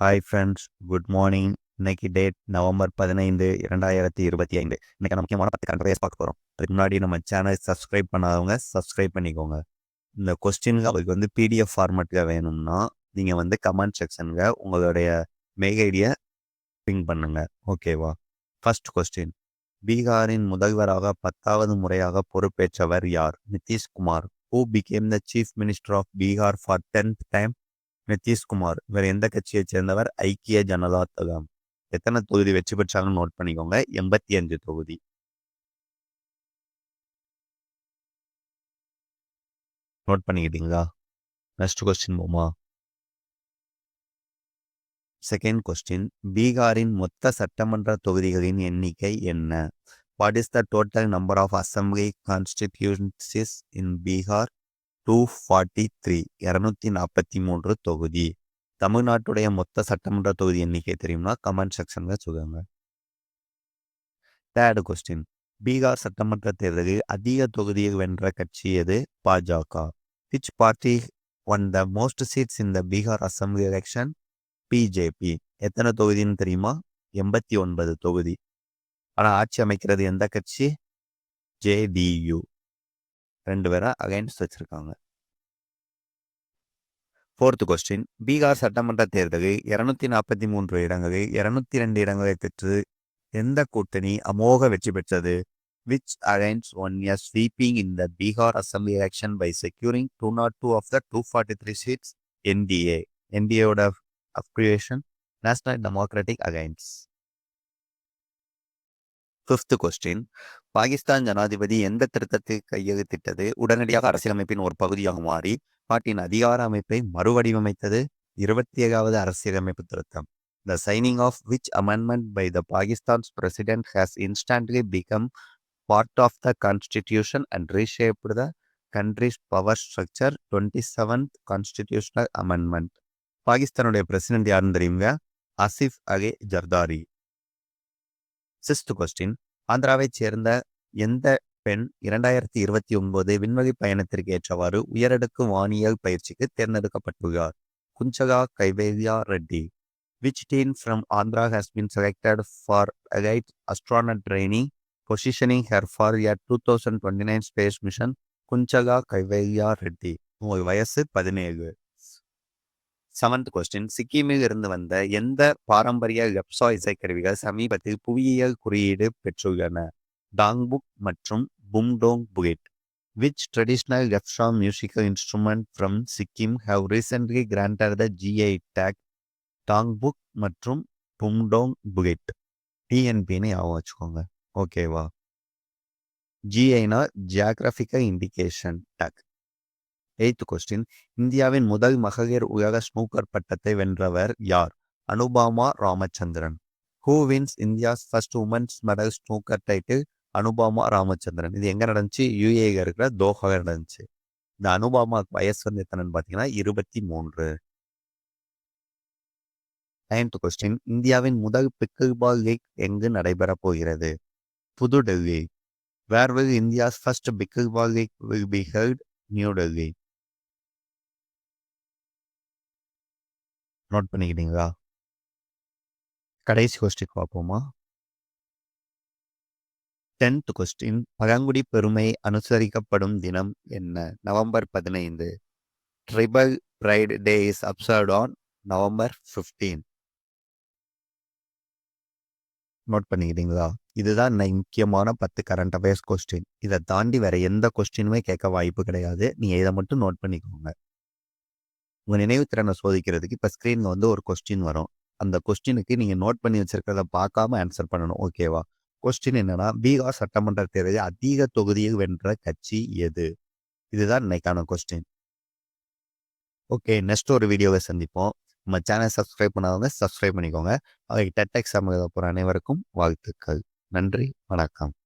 Hi friends good morning இன்னைக்கு date November பதினைந்து இரண்டாயிரத்தி இருபத்தி ஐந்து. இன்னைக்கு நம்ம முக்கியமான பத்து கரண்ட் அஃபேர்ஸ் பார்க்க போகிறோம் அதுக்கு முன்னாடி நம்ம சேனல் சப்ஸ்கிரைப் பண்ணாதவங்க சப்ஸ்கிரைப் பண்ணிக்கோங்க. இந்த கொஸ்டினுக்கு அவருக்கு வந்து பிடிஎஃப் ஃபார்மேட்டில் வேணும்னா நீங்கள் வந்து கமெண்ட் செக்ஷனுங்க உங்களுடைய மெயில் ஐடியை பிங் பண்ணுங்க. ஓகேவா ஃபர்ஸ்ட் கொஸ்டின் பீகாரின் முதல்வராக பத்தாவது முறையாக பொறுப்பேற்றவர் யார்? Nitish Kumar who became the chief minister of Bihar for tenth time Nitish Kumar. இவர் எந்த கட்சியைச் சேர்ந்தவர்? ஐக்கிய ஜனதா தளம். எத்தனை தொகுதி வெற்றி பெற்றாங்கன்னு நோட் பண்ணிக்கோங்க. எண்பத்தி அஞ்சு தொகுதி. நோட் பண்ணிக்கிட்டீங்களா? நெக்ஸ்ட் கொஸ்டின் போமா? செகண்ட் கொஸ்டின் பீகாரின் மொத்த சட்டமன்ற தொகுதிகளின் எண்ணிக்கை என்ன? What is the total number of assembly constituencies in Bihar two forty three இரநூத்தி நாற்பத்தி மூன்று தொகுதி. தமிழ்நாட்டுடைய மொத்த சட்டமன்ற தொகுதி எண்ணிக்கை தெரியும்னா கமெண்ட் செக்ஷனில் சொல்லுங்க. தேர்டு கொஸ்டின் பீகார் சட்டமன்ற தேர்தலில் அதிக தொகுதியை வென்ற கட்சி எது? பாஜக. Which party won the most seats in the Bihar assembly election BJP எத்தனை தொகுதின்னு தெரியுமா? எண்பத்தி ஒன்பது தொகுதி. ஆனால் ஆட்சி அமைக்கிறது எந்த கட்சி? ஜேடியு ரெண்டு பேரை அகைன்ஸ்ட் வச்சிருக்காங்க. ஃபோர்த் கொஸ்டின் பீகார் சட்டமன்ற தேர்தலில் இருநூத்தி நாற்பத்தி மூன்று இடங்களில் இருநூத்தி ரெண்டு இடங்களை பெற்று எந்த கூட்டணி அமோக வெற்றி பெற்றது? Which alliance won year sweeping in the Bihar assembly election by securing two nought two of the two forty three seats NDA என்டிஏவோட abbreviation national democratic alliance fifth question Pakistan ஜனாதிபதி எந்த திருத்தத்தில் கையெழுத்திட்டது? உடனடியாக அரசியலமைப்பின் ஒரு பகுதியாக மாறி நாட்டின் அதிகார அமைப்பை மறுவடிவமைத்தது இருபத்தி ஏழாவது அரசியலமைப்பு திருத்தம். The signing of which amendment by the Pakistan's president has instantly become part of the constitution and reshaped the country's power structure twenty seventh constitutional amendment பாகிஸ்தானுடைய பிரசிடென்ட் யாருன்னு தெரியுங்க அசிஃப் அகே ஜர்தாரி. சிக்ஸ்த் கொஸ்டின் ஆந்திராவைச் சேர்ந்த எந்த பெண் இரண்டாயிரத்தி இருபத்தி ஒன்பது விண்வெளி பயணத்திற்கு ஏற்றவாறு உயரடுக்கு வானியல் பயிற்சிக்கு தேர்ந்தெடுக்கப்பட்டுள்ளார்? Kunchaka Kaivalya Reddy. Which teen from Andhra has been selected for elite astronaut training positioning her for year two thousand twenty nine space mission Kunchaka Kaivalya Reddy. உங்கள் வயசு பதினேழு. செவன்த் கொஸ்டின் சிக்கிமில் இருந்து வந்த எந்த பாரம்பரிய லெப்சா இசைக்கருவிகள் சமீபத்தில் புவியியல் குறியீடு பெற்றுள்ளன? டாங்புக் மற்றும் Pumtong Pulit. Which traditional Lepcha musical instrument from Sikkim have recently granted the GI tag Tungbuk மற்றும் பும்டோங் புகிட். டிஎன்பின்னு ஞாபகம் வச்சுக்கோங்க. ஓகேவா ஜிஐனா geographical indication tag eighth question. இந்தியாவின் முதல் மகளிர் உலக ஸ்னூக்கர் பட்டத்தை வென்றவர் யார்? Anupama Ramachandran. Who wins India's first women's medal snooker title Anupama Ramachandran. இது எங்க நடந்துச்சு? யூஏல இருக்கிற தோஹால நடந்துச்சு. இந்த அனுபாமா வயசு வந்து எத்தனைன்னு பார்த்தீங்கன்னா இருபத்தி மூன்று நைன்த் கொஸ்டின். இந்தியாவின் முதல் பிக்கிள் பால் லீக் எங்கு நடைபெற போகிறது? Pudhu Delhi where will India's first pickle ball league will be held New Delhi. Note பண்ணிக்கிட்டீங்களா? கடைசி கொஸ்டின் பார்ப்போமா? டென்த் கொஸ்டின் பழங்குடி பெருமை அனுசரிக்கப்படும் தினம் என்ன? நவம்பர் பதினைந்து. Tribal pride day is observed on November fifteen note பண்ணிக்கிட்டீங்களா? இதுதான் முக்கியமான பத்து கரண்ட் அஃபேர்ஸ் கொஸ்டின் இதை தாண்டி வேற எந்த கொஸ்டினுமே கேட்க வாய்ப்பு கிடையாது. நீ இதை மட்டும் நோட் பண்ணிக்கோங்க. உங்கள் நினைவு திறனை சோதிக்கிறதுக்கு இப்போ ஸ்க்ரீனில் வந்து ஒரு கொஸ்டின் வரும். அந்த கொஸ்டினுக்கு நீங்கள் நோட் பண்ணி வச்சிருக்கிறத பார்க்காம ஆன்சர் பண்ணணும். ஓகேவா கொஸ்டின் என்னன்னா பீகார் சட்டமன்ற தேர்தலில் அதிக தொகுதியை வென்ற கட்சி எது? இதுதான் இன்னைக்கான கொஸ்டின் ஓகே நெக்ஸ்ட் ஒரு வீடியோவை சந்திப்போம். நம்ம சேனல் சப்ஸ்கிரைப் பண்ணாதவங்க சப்ஸ்கிரைப் பண்ணிக்கோங்க. அவை டெட் எக்ஸாம் எழுத போகிற அனைவருக்கும் வாழ்த்துக்கள். நன்றி வணக்கம்.